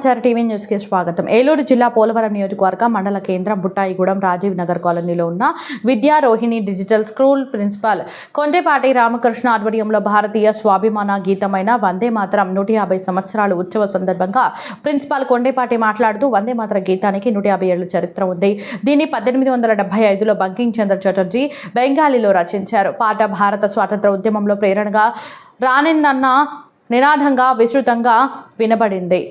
సమాచార టీవీ న్యూస్కి స్వాగతం. ఏలూరు జిల్లా పోలవరం నియోజకవర్గ మండల కేంద్రం బుట్టాయిగూడెం రాజీవ్ నగర్ కాలనీలో ఉన్న Vidya Rohini digital school principal Kondepati Ramakrishna ఆధ్వర్యంలో భారతీయ స్వాభిమాన గీతమైన వందే మాతరం నూట యాభై సంవత్సరాలు ఉత్సవ సందర్భంగా ప్రిన్సిపాల్ కొండేపాటి మాట్లాడుతూ వందే మాతర గీతానికి నూట యాభై ఏళ్ళ చరిత్ర ఉంది. దీన్ని పద్దెనిమిది వందల డెబ్బై ఐదులో బంకింగ్ చంద్ర చటర్జీ బెంగాలీలో రచించారు. పాట భారత స్వాతంత్ర ఉద్యమంలో ప్రేరణగా రానిందన్న నినాదంగా విస్తృతంగా వినబడింది.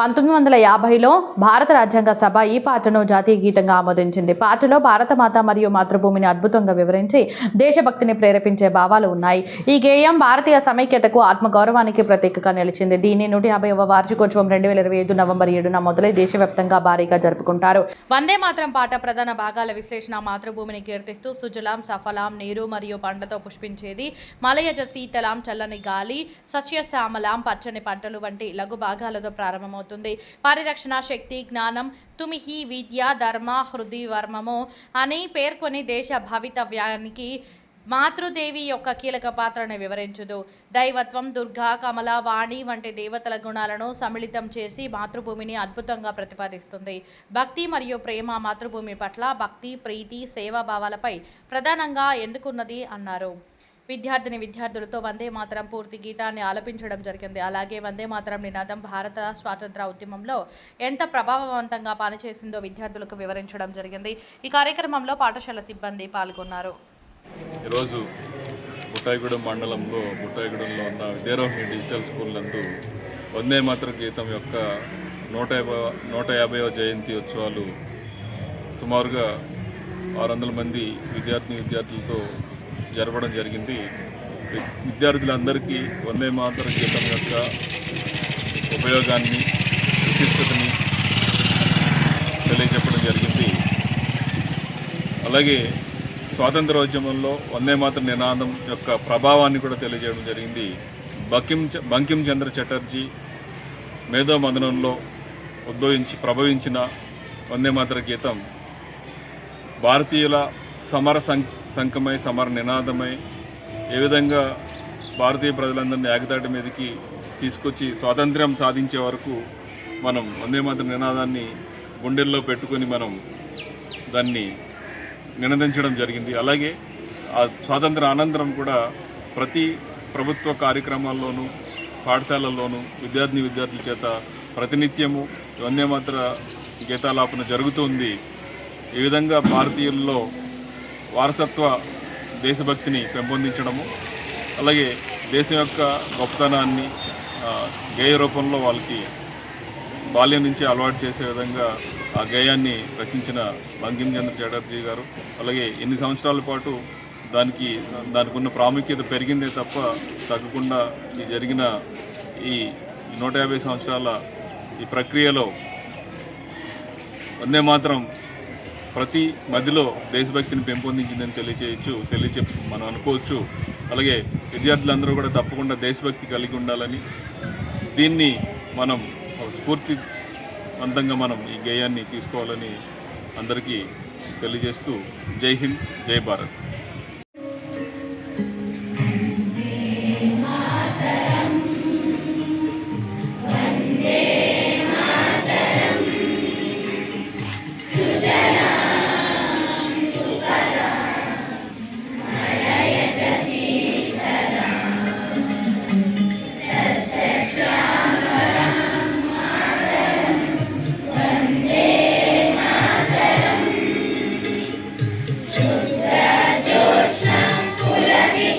పంతొమ్మిది వందల యాభైలో భారత రాజ్యాంగ సభ ఈ పాటను జాతీయ గీతంగా ఆమోదించింది. పాటలో భారతమాత మరియు మాతృభూమిని అద్భుతంగా వివరించి దేశభక్తిని ప్రేరేపించే భావాలు ఉన్నాయి. ఈ గేయం భారతీయ సమైక్యతకు ఆత్మగౌరవానికి ప్రతీకగా నిలిచింది. దీన్ని నూట యాభైవ వార్షికోత్సవం రెండు వేల ఇరవై ఐదు నవంబర్ ఏడున మొదలై దేశవ్యాప్తంగా భారీగా జరుపుకుంటారు. వందే మాత్రం పాట ప్రధాన భాగాల విశ్లేషణ మాతృభూమిని కీర్తిస్తూ సుజలాం సఫలాం నీరు మరియు పండ్లతో పుష్పించేది. మలయజ శీతలాం చల్లని గాలి సస్యశ్యామలాం పచ్చని పంటలు వంటి లఘు భాగాలతో ప్రారంభమవుతుంది. పరిరక్షణ శక్తి జ్ఞానం తుమిహి విద్య ధర్మ హృది వర్మము అని పేర్కొని దేశ భవితవ్యానికి మాతృదేవి యొక్క కీలక పాత్రను వివరించుదు. దైవత్వం దుర్గా కమల వాణి వంటి దేవతల గుణాలను సమిళితం చేసి మాతృభూమిని అద్భుతంగా ప్రతిపాదిస్తుంది. భక్తి మరియు ప్రేమ మాతృభూమి పట్ల భక్తి ప్రీతి సేవాభావాలపై ప్రధానంగా ఎందుకున్నది అన్నారు. విద్యార్థిని విద్యార్థులతో వందే మాతరం పూర్తి గీతాన్ని ఆలపించడం జరిగింది. అలాగే వందే మాతరం నినాదం భారత స్వాతంత్ర ఉద్యమంలో ఎంత ప్రభావవంతంగా పనిచేసిందో విద్యార్థులకు వివరించడం జరిగింది. ఈ కార్యక్రమంలో పాఠశాల సిబ్బంది పాల్గొన్నారు. ఈరోజు బుట్టాయిగూడెం మండలంలో బుట్టాయిగూడెంలో ఉన్న విద్యారోహిణి డిజిటల్ స్కూల్ నందు వందే మాతర గీతం యొక్క నూట యాభై నూట యాభైవ జయంతి ఉత్సవాలు సుమారుగా ఆరు వందల మంది విద్యార్థిని విద్యార్థులతో జరపడం జరిగింది. వి- విద్యార్థులందరికీ వందే మాతర గీతం యొక్క ఉపయోగాన్ని విశిష్టతని తెలియజెప్పడం జరిగింది. అలాగే స్వాతంత్రోద్యమంలో వందే మాతర నినాదం యొక్క ప్రభావాన్ని కూడా తెలియజేయడం జరిగింది. బకిం చ- బంకిం చంద్ర చటర్జీ మేధో మదనంలో ఉద్భవించి ప్రభవించిన వందే మాతర గీతం భారతీయుల సమర సం సంకమై సమర నినాదమై ఏ విధంగా భారతీయ ప్రజలందరినీ ఏకతాటి మీదకి తీసుకొచ్చి స్వాతంత్ర్యం సాధించే వరకు మనం వందే మాత్ర నినాదాన్ని గుండెల్లో పెట్టుకొని మనం దాన్ని నినదించడం జరిగింది. అలాగే ఆ స్వాతంత్ర అనంతరం కూడా ప్రతి ప్రభుత్వ కార్యక్రమాల్లోనూ పాఠశాలల్లోనూ విద్యార్థిని విద్యార్థుల చేత ప్రతినిత్యము వందేమాత్ర గీతాలాపన జరుగుతుంది ఈ విధంగా భారతీయుల్లో వారసత్వ దేశభక్తిని పెంపొందించడము అలాగే దేశం యొక్క గొప్పతనాన్ని గేయ రూపంలో వాళ్ళకి బాల్యం నుంచి అలవాటు చేసే విధంగా ఆ గేయాన్ని రచించిన బంకిం చంద్ర చటర్జీ గారు అలాగే ఎన్ని సంవత్సరాల పాటు దానికి దానికి ఉన్న ప్రాముఖ్యత పెరిగిందే తప్ప తగ్గకుండా ఈ జరిగిన ఈ ఈ నూట యాభై సంవత్సరాల ఈ ప్రక్రియలో వందే మాత్రం ప్రతి మధ్యలో దేశభక్తిని పెంపొందించిందని తెలియచేయచ్చు తెలియచే మనం అనుకోవచ్చు. అలాగే విద్యార్థులందరూ కూడా తప్పకుండా దేశభక్తి కలిగి ఉండాలని దీన్ని మనం స్ఫూర్తివంతంగా మనం ఈ గేయాన్ని తీసుకోవాలని అందరికీ తెలియజేస్తూ జై హింద్ జై భారత్.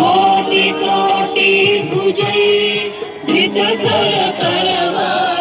कोटि कोटि भुजै धृतधर करवा